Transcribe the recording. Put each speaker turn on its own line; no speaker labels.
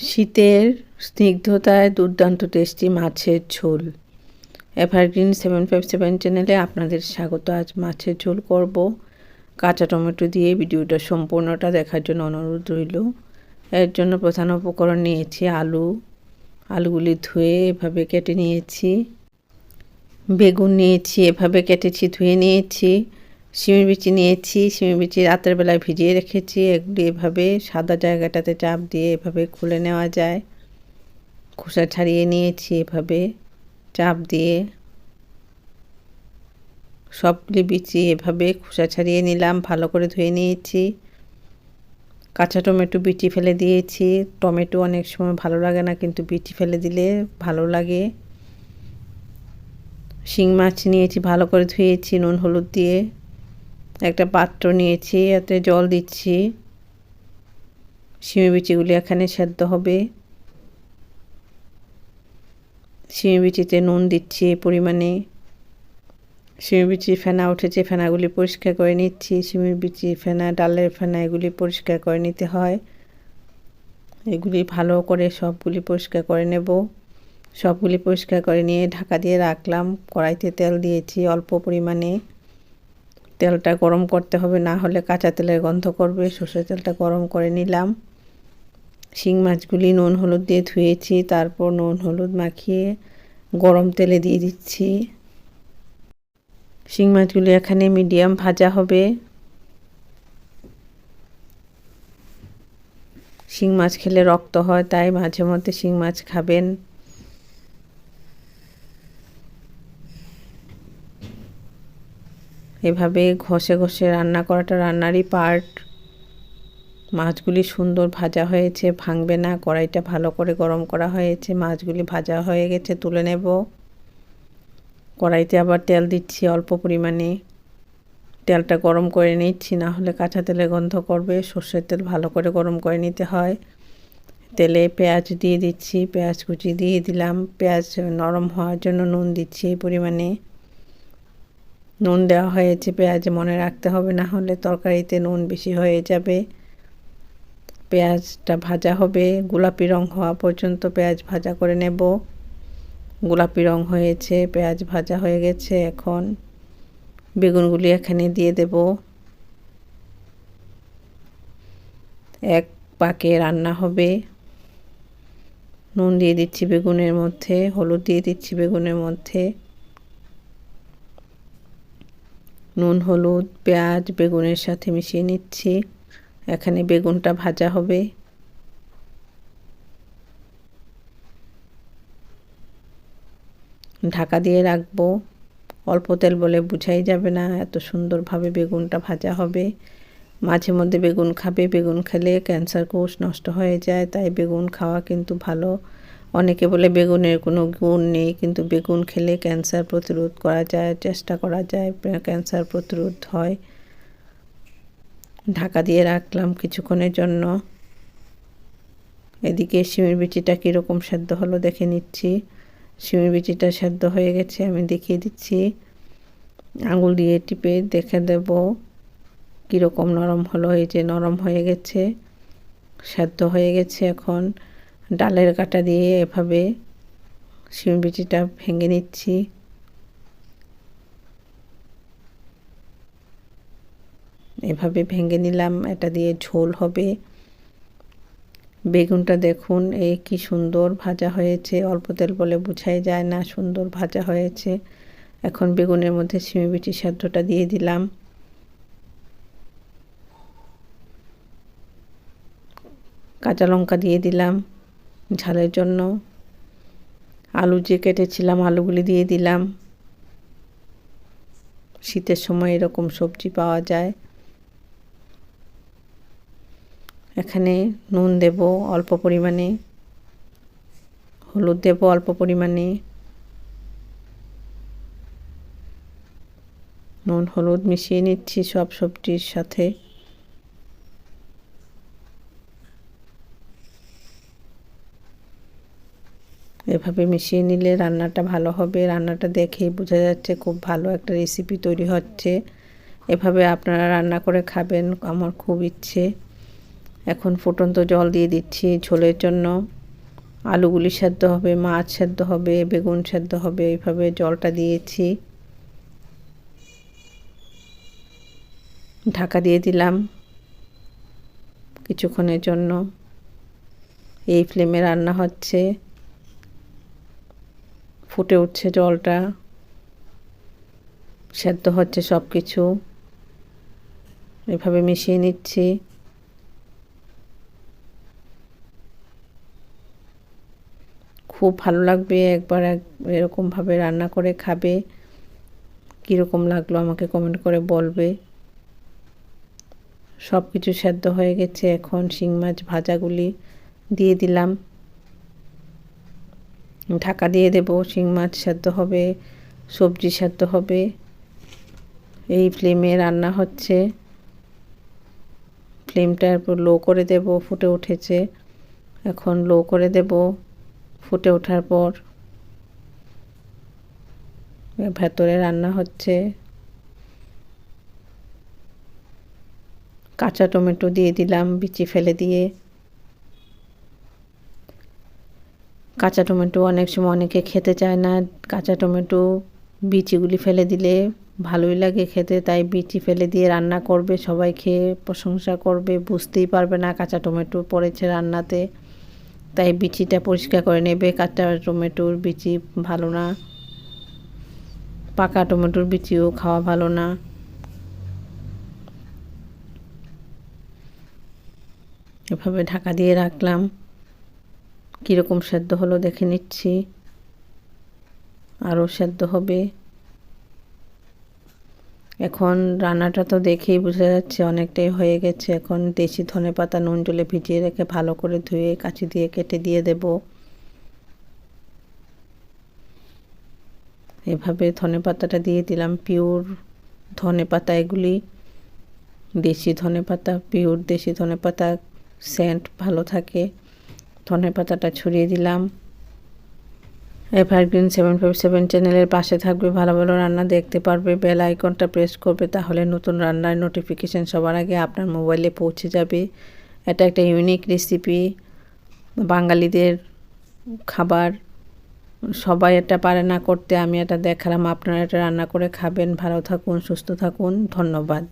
শীতের স্নিগ্ধতায় দুর্দান্ত টেস্টি মাছের ঝোল। এভারগ্রিন সেভেন ফাইভ সেভেন চ্যানেলে আপনাদের স্বাগত। আজ মাছের ঝোল করব। কাঁচা টমেটো দিয়ে ভিডিওটা সম্পূর্ণটা দেখার জন্য অনুরোধ রইল। এর জন্য প্রধান উপকরণ নিয়েছি আলু। আলুগুলি ধুয়ে এভাবে কেটে নিয়েছি। বেগুন নিয়েছি, এভাবে কেটেছি, ধুয়ে নিয়েছি। শিমের বিচি নিয়েছি, শিমের বিচি রাতের বেলায় ভিজিয়ে রেখেছি, এগুলি এভাবে সাদা জায়গাটাতে চাপ দিয়ে এভাবে খুলে নেওয়া যায়। খোসা ছাড়িয়ে নিয়েছি এভাবে চাপ দিয়ে। সবগুলি বিচি এভাবে খোসা ছাড়িয়ে নিলাম, ভালো করে ধুয়ে নিয়েছি। কাঁচা টমেটো বিচি ফেলে দিয়েছি। টমেটো অনেক সময় ভালো লাগে না, কিন্তু বিচি ফেলে দিলে ভালো লাগে। শিং মাছ নিয়েছি, ভালো করে ধুয়েছি, নুন, হলুদ দিয়ে। একটা পাত্র নিয়েছি, এতে জল দিচ্ছি। শিমি বিচিগুলি এখানে সেদ্ধ হবে। শিমি বিচিতে নুন দিচ্ছি পরিমাণে। শিমি বিচি ফেনা উঠেছে, ফেনাগুলি পরিষ্কার করে নিচ্ছি। শিমি বিচি ফেনা, ডালের ফেনা, এগুলি পরিষ্কার করে নিতে হয়। এগুলি ভালো করে সবগুলি পরিষ্কার করে নেব। সবগুলি পরিষ্কার করে নিয়ে ঢাকা দিয়ে রাখলাম। কড়াইতে তেল দিয়েছি অল্প পরিমাণে। তেলটা গরম করতে হবে, না হলে কাঁচা তেলের গন্ধ করবে। সর্ষের তেলটা গরম করে নিলাম। শিং মাছগুলি নুন হলুদ দিয়ে ধুয়েছি, তারপর নুন হলুদ মাখিয়ে গরম তেলে দিয়ে দিচ্ছি। শিং মাছগুলি এখানে মিডিয়াম ভাজা হবে। শিং মাছ খেলে রক্ত হয়, তাই মাঝে মধ্যে শিং মাছ খাবেন। এভাবে ঘষে ঘষে রান্না করাটা রান্নারই পার্ট মাছগুলি সুন্দর ভাজা হয়েছে, ভাঙবে না, কড়াইটা ভালো করে গরম করা হয়েছে, মাছগুলি ভাজা হয়ে গেছে, তুলে নেব। কড়াইতে আবার তেল দিচ্ছি অল্প পরিমাণে। তেলটা গরম করে নিচ্ছি, না হলে কাঁচা তেলে গন্ধ করবে, সর্ষের তেল ভালো করে গরম করে নিতে হয়। তেলে পেঁয়াজ দিয়ে দিচ্ছি, পেঁয়াজ কুচি দিয়ে দিলাম। পেঁয়াজ নরম হওয়ার জন্য নুন দিচ্ছি এই পরিমাণে। নুন দেওয়া হয়েছে, পেঁয়াজ মনে রাখতে হবে, না হলে তরকারিতে নুন বেশি হয়ে যাবে। পেঁয়াজটা ভাজা হবে, গোলাপি রং হওয়া পর্যন্ত পেঁয়াজ ভাজা করে নেব। গোলাপি রং হয়েছে, পেঁয়াজ ভাজা হয়ে গেছে এখন। বেগুনগুলি এখানে দিয়ে দেব। এক পাকে রান্না হবে। নুন দিয়ে দিচ্ছি বেগুনের মধ্যে, হলুদ দিয়ে দিচ্ছি বেগুনের মধ্যে। নুন, হলুদ, পেঁয়াজ, বেগুনের সাথে মিশিয়ে নিচ্ছি। এখানে বেগুনটা ভাজা হবে। ঢাকা দিয়ে রাখব। অল্প তেল বলে বুঝাই যাবে না, এত সুন্দরভাবে বেগুনটা ভাজা হবে। মাঝে মধ্যে বেগুন খাবে। বেগুন খেলে ক্যান্সার কোষ নষ্ট হয়ে যায়, তাই বেগুন খাওয়া কিন্তু ভালো। অনেকে বলে বেগুনের কোনো গুণ নেই, কিন্তু বেগুন খেলে ক্যান্সার প্রতিরোধ করা যায়, চেষ্টা করা যায়, ক্যান্সার প্রতিরোধ হয়। ঢাকা দিয়ে রাখলাম কিছুক্ষণের জন্য। এদিকে শিমের বিচিটা কীরকম সেদ্ধ হলো দেখে নিচ্ছি। শিমের বিচিটা সেদ্ধ হয়ে গেছে, আমি দেখিয়ে দিচ্ছি। আঙুল দিয়ে টিপে দেখে দেব কীরকম নরম হলো, এই যে নরম হয়ে গেছে, সেদ্ধ হয়ে গেছে এখন। ডালের কাটা দিয়ে এভাবে শিম বিচিটা ভেঙে নিচ্ছি। এভাবে ভেঙে নিলাম, এটা দিয়ে ঝোল হবে। বেগুনটা দেখুন এই কি সুন্দর ভাজা হয়েছে। অল্প তেল বলে বুঝাই যায় না, সুন্দর ভাজা হয়েছে। এখন বেগুনের মধ্যে শিমি বিচি সেদ্ধটা দিয়ে দিলাম। কাঁচা লঙ্কা দিয়ে দিলাম। ঝালের জন্য। আলু যে কেটেছিলাম, আলুগুলি দিয়ে দিলাম। শীতের সময় এরকম সবজি পাওয়া যায়। এখানে নুন দেব অল্প পরিমাণে, হলুদ দেব অল্প পরিমাণে, নুন, হলুদ মিশিয়ে নিচ্ছি সব সবজির সাথে। এভাবে মিশিয়ে নিলে রান্নাটা ভালো হবে। রান্নাটা দেখেই বোঝা যাচ্ছে খুব ভালো একটা রেসিপি তৈরি হচ্ছে। এভাবে আপনারা রান্না করে খাবেন, আমার খুব ইচ্ছে। এখন ফুটন্ত জল দিয়ে দিচ্ছি ঝোলের জন্য। আলুগুলি সেদ্ধ হবে, মাছ সেদ্ধ হবে, বেগুন সেদ্ধ হবে এইভাবে জলটা দিয়েছি। ঢাকা দিয়ে দিলাম কিছুক্ষণের জন্য। এই ফ্লেমে রান্না হচ্ছে। ফুটে উঠছে জলটা। সেদ্ধ হচ্ছে সব কিছু এভাবে মিশিয়ে নিচ্ছি। খুব ভালো লাগবে একবার এক, এরকমভাবে রান্না করে খাবে। কীরকম লাগল আমাকে কমেন্ট করে বলবে। সব কিছু সেদ্ধ হয়ে গেছে, এখন শিং মাছ ভাজাগুলি দিয়ে দিলাম। ঢাকা দিয়ে দেব, শিং মাছ সেদ্ধ হবে, সবজি সেদ্ধ হবে। এই ফ্লেমে রান্না হচ্ছে। ফ্লেমটা এরপর লো করে দেব, ফুটে উঠেছে। এখন লো করে দেব, ফুটে ওঠার পর ভেতরে রান্না হচ্ছে। কাঁচা টমেটো দিয়ে দিলাম, বিচি ফেলে দিয়ে। কাঁচা টমেটো অনেক সময় অনেকে খেতে চায় না। কাঁচা টমেটো বিচিগুলি ফেলে দিলে ভালোই লাগে খেতে, তাই বিচি ফেলে দিয়ে রান্না করবে, সবাই খেয়ে প্রশংসা করবে, বুঝতেই পারবে না কাঁচা টমেটো পড়েছে রান্নাতে। তাই বিচিটা পরিষ্কার করে নেবে, কাঁচা টমেটোর বিচি ভালো না, পাকা টমেটোর বিচিও খাওয়া ভালো না। এভাবে ঢাকা দিয়ে রাখলাম। কীরকম সেদ্ধ হলো দেখে নিচ্ছি। আরও সেদ্ধ হবে। এখন রান্নাটা তো দেখেই বোঝা যাচ্ছে অনেকটাই হয়ে গেছে। এখন দেশি ধনে পাতা নুন জলে ভিজিয়ে রেখে ভালো করে ধুয়ে কাঁচি দিয়ে কেটে দিয়ে দেব। এভাবে ধনে পাতাটা দিয়ে দিলাম পিওর ধনে পাতা এগুলি। দেশি ধনে পাতা, পিওর দেশি ধনে পাতা সেন্ট ভালো থাকে। ধনে পাতাটা ছড়িয়ে দিলাম। এভারগ্রিন সেভেন ফাইভ সেভেন চ্যানেলের পাশে থাকবে, ভালো ভালো রান্না দেখতে পারবে বেল আইকনটা প্রেস করবে, তাহলে নতুন রান্নার নোটিফিকেশান সবার আগে আপনার মোবাইলে পৌঁছে যাবে। এটা একটা ইউনিক রেসিপি বাঙালিদের খাবার, সবাই এটা পারে না করতে, আমি এটা দেখালাম, আপনারা এটা রান্না করে খাবেন। ভালো থাকুন, সুস্থ থাকুন, ধন্যবাদ।